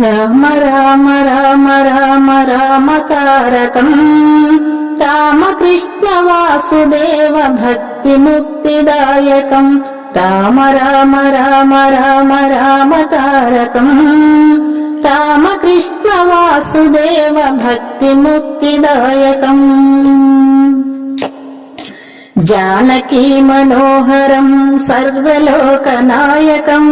राम राम राम राम रामतारकम् रामकृष्णवासुदेव भक्तिमुक्तिदायकम् राम राम राम राम रामतारकम् रामकृष्णवासुदेव भक्तिमुक्तिदायकम् जानकी मनोहरम् सर्वलोकनायकम्।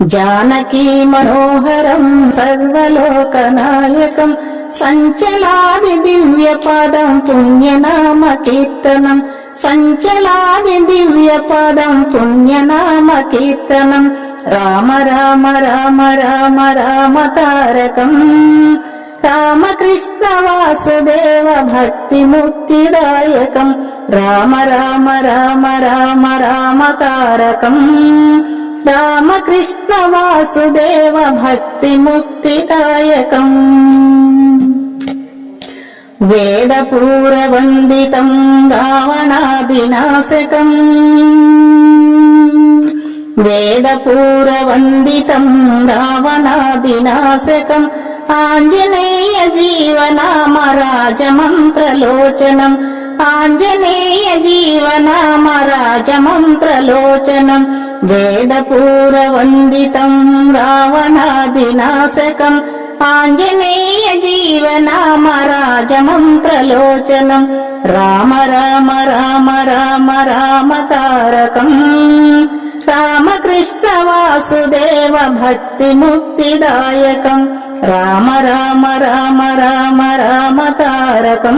जानकी मनोहरम् सर्वलोकनायकम् सञ्चलादि दिव्यपदम् पुण्यनाम कीर्तनम् सञ्चलादि दिव्यपदम् पुण्यनाम कीर्तनम् राम राम राम राम राम तारकम् रामतारकम् रामकृष्णवासुदेवभक्तिमुक्तिदायकम् राम राम राम राम राम रामतारकम् कृष्णवासुदेव भक्तिमुक्तिदायकम्। वेदपूरवन्दितम् रावणादिनाशकम् वेदपूरवन्दितम् रावणादिनाशकम् आञ्जनेयजीवनामराजमन्त्रलोचनम्। आञ्जनेयजीवनामराजमन्त्रलोचनम्। राजमन्त्रलोचनम् రామకృష్ణ వాసుదేవ భక్తి ముక్తిదాయకం వేదపూరవందితం రావణాదినాశకం వేదపూరవందితం రావణాదినాశకం ఆంజనేయ జీవనామ రాజమంత్రలోచనం ఆంజనేయ జీవనామ రాజమంత్రలోచనం వేదపూరవందితం రావణాదినాశకం ఆంజనేయ జీవనామ రాజమంత్రలోచనం